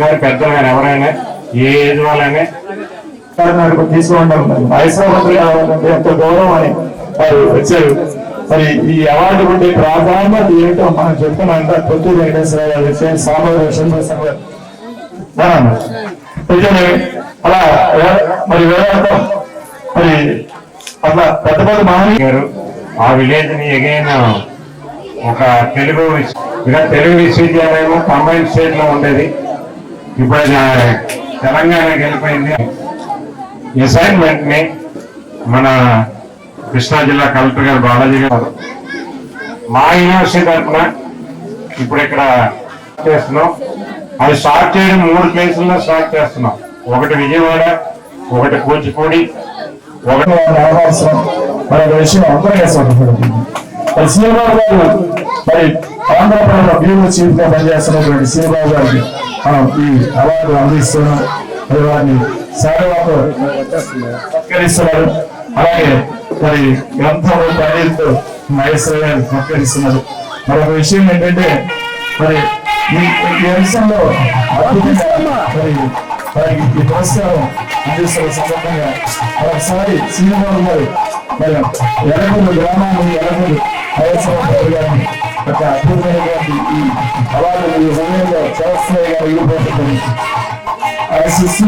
గారి పెద్దలు కానీ ఎవరైనా ఏ ఏజ్ వాళ్ళైనా. తీసుకోవడం హైదరాబాద్ కావాలంటే ఎంతో గౌరవం అని వారు వచ్చారు. మరి ఈ అవార్డు ఉండే ప్రాధాన్యత ఏమిటో మనం చెప్తున్నాం పొద్దు వెంకటేశ్వర గారు విషయం సామాజిక నిజమే. అలా మరి వేరే మరి అట్లా పెద్ద పెద్ద మహనీయులు గారు ఆ విలేజ్ని ఎగైన్ ఒక తెలుగు తెలుగు విశ్వవిద్యాలయం కంబైన్ స్టేట్లో ఉండేది. ఇప్పుడు తెలంగాణకి వెళ్ళిపోయింది. అసైన్మెంట్ని మన కృష్ణా జిల్లా కలెక్టర్ గారు బాలాజీ గారు మా యూనివర్సిటీ తరఫున ఇప్పుడు ఇక్కడ చేస్తున్నాం. అది స్టార్ట్ చేయడం మూడు ప్లేసుల్లో స్టార్ట్ చేస్తున్నాం. ఒకటి విజయవాడ ఒకటి కూచిపూడి ఒకటి మరి ఒక విషయం అందరూ వేసుకుంటున్నారు గారు మరి ఆంధ్రప్రదేశ్ బ్యూరో చీఫ్గా పనిచేస్తున్నటువంటి శ్రీబాబు గారికి మనం ఈ అవార్డు అందిస్తున్నాం. మరి వారిని సేవలకు సత్కరిస్తున్నారు. అలాగే మరి గ్రంథంలో పన్నీరుతో మహేశ్వర గారు సత్కరిస్తున్నారు. మరొక విషయం ఏంటంటే మరి ఈ అంశంలో అద్భుతంగా మరి ఈ పురస్కారం అందిస్తున్న సందర్భంగా మరొకసారి శ్రీనివాసు గారు మరి ఎలగూరు గ్రామాన్ని ఎలగూరు మహేశ్వర గారిని ఒక అద్భుతమైనటువంటి ఈ సమయంలో చేస్తున్నాయి గారు ఇవ్వబోతుందని ఆశిస్తూ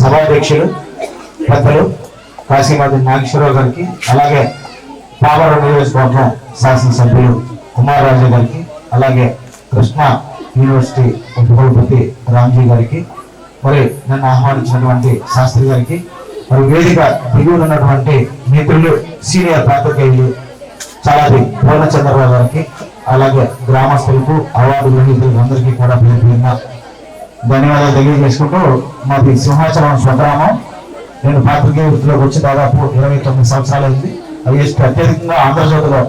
సభాధ్యక్షులు పెద్దలు కాశీనాథ్ నాగేశ్వరరావు గారికి అలాగే పామర నియోజకవర్గం శాసనసభ్యులు కుమార్ రాజు గారికి అలాగే కృష్ణా యూనివర్సిటీ ఉపకులపతి రామ్జీ గారికి మరి నన్ను ఆహ్వానించినటువంటి శాస్త్రి గారికి మరి వేదిక దిగువన ఉన్నటువంటి మిత్రులు సీనియర్ పాత్రికేయులు చాలాది పూర్ణచంద్రరావు గారికి అలాగే గ్రామస్తులకు అవార్డు గ్రహీతులకు అందరికీ కూడా పేరు పేరున ధన్యవాదాలు తెలియజేసుకుంటూ మాది సింహాచలం స్వగ్రామం. నేను పాత్రికేయ వృత్తిలోకి వచ్చి దాదాపు ఇరవై తొమ్మిది సంవత్సరాలు అయింది. అవి అత్యధికంగా ఆంధ్రజ్యోతిలో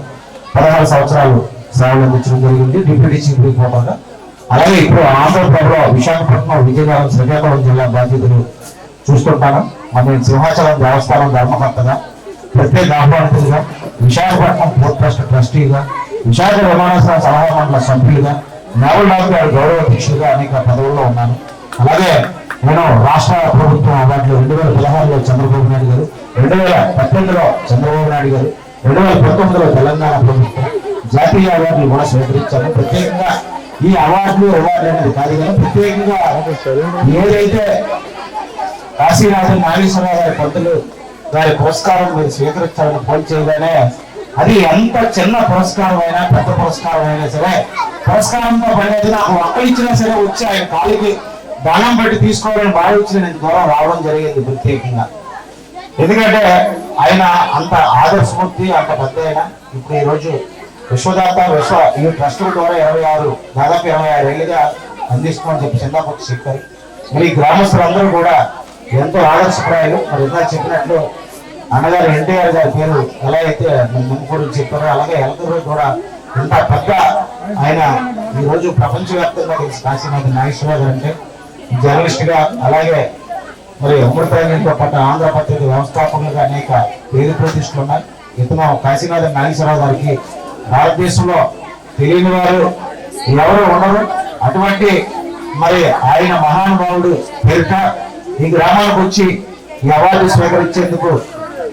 పదహారు సంవత్సరాలు సేవలు అందించడం జరిగింది. డిప్యూటీ చీఫ్ విప్గా అలాగే ఇప్పుడు ఆంధ్రప్రదేశ్లో విశాఖపట్నం విజయనగరం శ్రీకాకుళం జిల్లా బాధ్యతలు చూస్తుంటాను మరి నేను సింహాచలం దేవస్థానం ధర్మకర్తగా ప్రత్యేక ఆహ్వానితులుగా విశాఖపట్నం పోర్ట్ ట్రస్ట్ ట్రస్టీగా విశాఖ విమానాశ్రయ సలహా మండల సభ్యులుగా నేవల్ గారు గౌరవ అధ్యక్షులుగా అనేక పదవుల్లో ఉన్నాను. అలాగే నేను రాష్ట్ర ప్రభుత్వం అవార్డులు రెండు వేల పదహారులో చంద్రబాబు నాయుడు గారు రెండు వేల పద్దెనిమిదిలో చంద్రబాబు నాయుడు గారు రెండు వేల పంతొమ్మిదిలో తెలంగాణ ప్రభుత్వం జాతీయ అవార్డులు కూడా స్వీకరించాను ప్రత్యేకంగా ఈ అవార్డులు అవార్డులు అనేది కాదు కానీ ప్రత్యేకంగా ఏదైతే కాశీనాథన్ నాగేశ్వరరావు గారి పంతులు గారి పురస్కారం మీరు స్వీకరించాలని ఫోన్ చేయగానే అది ఎంత చిన్న పురస్కారం అయినా పెద్ద పురస్కారం అయినా సరే పురస్కారంతో పడేది నాకు ఒక్క ఇచ్చినా సరే వచ్చి ఆయన కాలికి దానం పెట్టి తీసుకోవాలని భావించి నేను దూరం రావడం జరిగింది ప్రత్యేకంగా. ఎందుకంటే ఆయన అంత ఆదర్శమూర్తి అంత పెద్ద అయినా ఇప్పుడు ఈ రోజు విశ్వదాత విశ్వ ఈ ట్రస్టుల ద్వారా ఇరవై ఆరు దాదాపు ఇరవై ఆరు ఏళ్ళుగా అందిస్తామని చెప్పి చిన్నప్పటి చెప్పారు. మరి గ్రామస్తులందరూ కూడా ఎంతో ఆదర్శప్రాయాలు మరి ఇందాక చెప్పినట్లు అన్నగారు ఎన్టీఆర్ గారి పేరు ఎలా అయితే ముందు చెప్పారో అలాగే ఎలకూరు కూడా ఎంత పెద్ద ఆయన ఈరోజు ప్రపంచవ్యాప్తంగా తెలిసి కాశీనాథ్ నాగేశ్వరరావు గారు అంటే జర్నలిస్ట్గా అలాగే మరి అమృతాయంతో పాటు ఆంధ్రపత్రిక వ్యవస్థాపకులుగా అనేక పేరు ప్రతిష్టలు ఉన్నాయి. ఇతను కాశీనాథ నాగేశ్వరరావు గారికి భారతదేశంలో తెలియని వారు ఎవరు ఉండరు. అటువంటి మరి ఆయన మహానుభావుడు పేరిట ఈ గ్రామానికి వచ్చి ఈ అవార్డు స్వీకరించేందుకు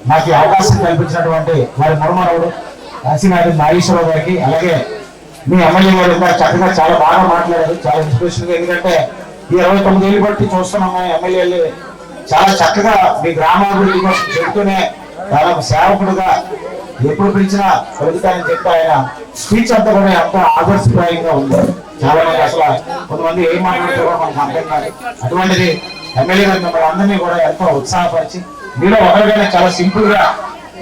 నాకు అవకాశం కల్పించినటువంటి వారి మరుమనవుడు కాశీనాథ నాగేశ్వరరావు గారికి అలాగే మీ ఎమ్మెల్యే గారు చక్కగా చాలా బాగా మాట్లాడారు. చాలా ఇన్స్పిరేషన్ ఎందుకంటే ఈ ఇరవై తొమ్మిది ఏళ్ళు బట్టి చూస్తున్నాం మన ఎమ్మెల్యేలు చాలా చక్కగా మీ గ్రామాభివృద్ధి కోసం చెబుతూనే దాదాపు సేవకుడుగా ఎప్పుడు పిలిచినా కలుగుతానని చెప్పి ఆయన స్పీచ్ అంతా కూడా ఎంతో ఆదర్శప్రాయంగా ఉంది. చాలా మంది అసలు కొంతమంది ఏం మాట్లాడుతారో మనకు అర్థం కాదు. అటువంటిది ఎమ్మెల్యే గారు మిమ్మల్ని అందరినీ కూడా ఎంతో ఉత్సాహపరిచి మీలో ఒకరికైనా చాలా సింపుల్గా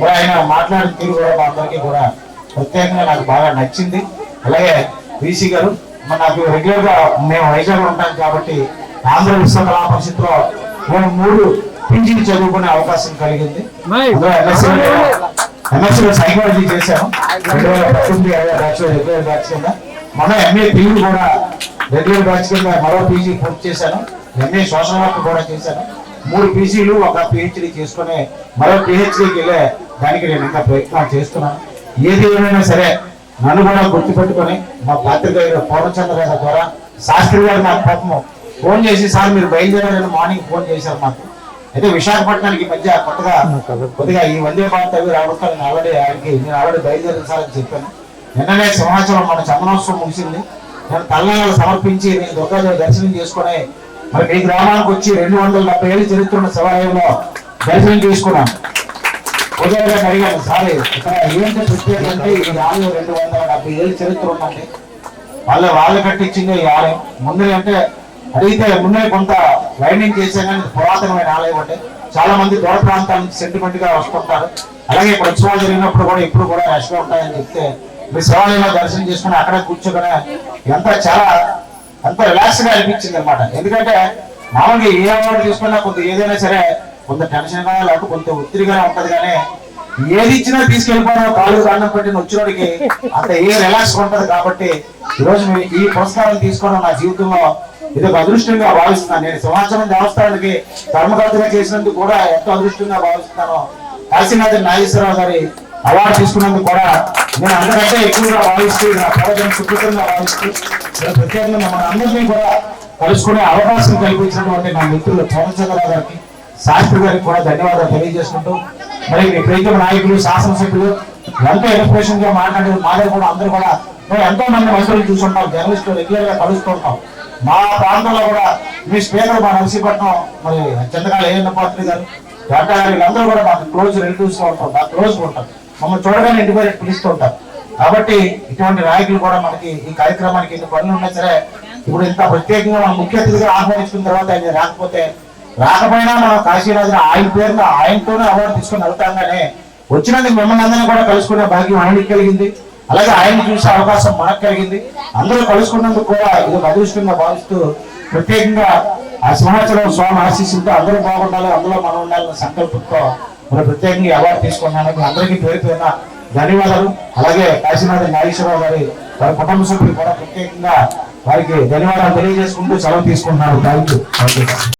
మరి ఆయన మాట్లాడిన తీరు కూడా మా అందరికీ కూడా ప్రత్యేకంగా నాకు బాగా నచ్చింది. అలాగే వీసీ గారు మరి నాకు రెగ్యులర్గా మేము వైజాగ్ ఉంటాం కాబట్టి ఆంధ్ర విశ్వకళా పరిషత్లో నేను మూడు పీజీలు చదువుకునే అవకాశం కలిగింది. లో సైకాలజీ చేశాను రెండు వేల పద్దెనిమిది ఇరవై బ్యాచ్లో రెగ్యులర్ బ్యాచ్ కింద. మన ఎంఏ పీజీ కూడా రెగ్యులర్ బ్యాచ్ కింద మరో పీజీ పూర్తి చేశాను. ఎంఏ సోషల్ వర్క్ కూడా చేశాను? మూడు పీజీలు ఒక పిహెచ్డి చేసుకుని మరో పిహెచ్డికి వెళ్ళే దానికి నేను ఇంకా ప్రయత్నాలు చేస్తున్నాను. ఏది ఏమైనా సరే నన్ను కూడా గుర్తుపెట్టుకొని మా పాత్రికేయులు పూర్ణచంద్ర గారి ద్వారా శాస్త్రి గారు నాకు పాపము ఫోన్ చేసి సార్ మీరు బయలుదేరారని మార్నింగ్ ఫోన్ చేశారు మాకు. అయితే విశాఖపట్నానికి ఈ మధ్య కొత్తగా కొద్దిగా ఈ వందే భారత్ అవి రావడంతో నేను ఆల్రెడీ ఆయనకి నేను ఆల్రెడీ బయలుదేరిన సార్ అని చెప్పాను. నిన్ననే సంవత్సరం మన చందనోత్సవం ముగిసింది. నేను తల్లాలు సమర్పించి నేను దుర్గాదేవి దర్శనం చేసుకుని మరి మీ గ్రామానికి వచ్చి రెండు వందల డెబ్బై ఏళ్ళు చరిత్ర శివాలయంలో దర్శనం చేసుకున్నాం. ఉదయం గారిని అడిగాను సార్ ఇక్కడ ఏంటంటే ప్రత్యేకత అంటే ఈ ఆలయం రెండు వందల డెబ్బై ఏళ్ళు చరిత్ర ఉందండి వాళ్ళు వాళ్ళు కట్టించింది ఈ ఆలయం. ముందు అంటే అడిగితే ముందే కొంత లైనింగ్ చేసే కానీ పురాతనమైన ఆలయం అంటే చాలా మంది దూర ప్రాంతాల నుంచి సెంటిమెంట్గా వస్తుంటారు. అలాగే ఇక్కడ ఉత్సవాలు జరిగినప్పుడు కూడా ఇప్పుడు కూడా రష్గా ఉంటాయని చెప్తే మీ శివాలయంలో దర్శనం చేసుకుని అక్కడ కూర్చోగానే ఎంత చాలా అంత రిలాక్స్గా అనిపించింది అనమాట ఎందుకంటే మామూలుగా ఏ అవార్డు తీసుకున్నా కొంత ఏదైనా సరే కొంత టెన్షన్గా లేకపోతే కొంత ఒత్తిడిగానే ఉంటది కానీ ఏది ఇచ్చినా తీసుకెళ్ళిపోవడం కాలు కాండం పెట్టిన వచ్చినోడికి అంత ఏ రిలాక్స్ ఉంటది కాబట్టి ఈరోజు రోజు ఈ పురస్కారం తీసుకోవడం నా జీవితంలో ఇది ఒక అదృష్టంగా భావిస్తున్నాను. నేను సంవత్సరం దేవస్థానానికి ధర్మకర్తగా చేసినందుకు కూడా ఎంతో అదృష్టంగా భావిస్తున్నాను. కాశీనాథ్ నాగేశ్వరరావు గారి అవార్డు తీసుకున్నందుకు కూడా నేను అందరికంటే ఎక్కువగా భావిస్తూ నా ప్రయోజనం సుకృతంగా భావిస్తూ ప్రత్యేకంగా మన అందరినీ కూడా కలుసుకునే అవకాశం కల్పించినటువంటి నా మిత్రులు చంద్రశేఖరరావు గారికి శాస్త్రి గారికి కూడా ధన్యవాదాలు తెలియజేసుకుంటూ మరి మీ ప్రీతం నాయకులు శాసనసభ్యులు ఎంతో ఇన్స్పిరేషన్గా మాట్లాడే మాదే కూడా అందరూ కూడా మేము ఎంతో మంది మంత్రులు చూసుంటాం జర్నలిస్టులు రెగ్యులర్గా కలుస్తుంటాం. మా ప్రాంతంలో కూడా మీ స్పీకర్ మా నర్సీపట్నం మరి చంద్రకాల ఏఎన్ పాత్రి గారు డాక్టర్ గారు వీళ్ళందరూ కూడా మాకు క్లోజ్ రిలేటివ్స్గా ఉంటాం బాగా క్లోజ్ ఉంటాం మమ్మల్ని చూడగానే ఇంటి పిలుస్తూ ఉంటారు కాబట్టి ఇటువంటి నాయకులు కూడా మనకి ఈ కార్యక్రమానికి ఎన్ని పనులు ఉన్నా సరే ఇప్పుడు ఇంత ప్రత్యేకంగా మనం ముఖ్య అతిథిగా ఆహ్వానించుకున్న తర్వాత ఆయన రాకపోతే రాకపోయినా మనం కాశీరాజు ఆయన పేరున ఆయనతోనే అవార్డు తీసుకుని వెళ్తాం కానీ వచ్చినందుకు మిమ్మల్ని అందరినీ కూడా కలుసుకునే భాగ్యం ఆయనకి కలిగింది. అలాగే ఆయన చూసే అవకాశం మనకు కలిగింది. అందరూ కలుసుకున్నందుకు కూడా ఇది అదృష్టంగా భావిస్తూ ప్రత్యేకంగా ఆ సింహాచలం స్వామి ఆశీస్సులతో అందరూ బాగుండాలి అందులో మనం ఉండాలన్న సంకల్పంతో మరి ప్రత్యేకంగా అవార్డు తీసుకున్నాను మీ అందరికీ పేరు పేరున ధన్యవాదాలు. అలాగే కాశీనాథ నాగేశ్వరరావు గారి వారి కుటుంబ సభ్యులు కూడా ప్రత్యేకంగా వారికి ధన్యవాదాలు తెలియజేసుకుంటూ సెలవు తీసుకుంటున్నాను. Thank you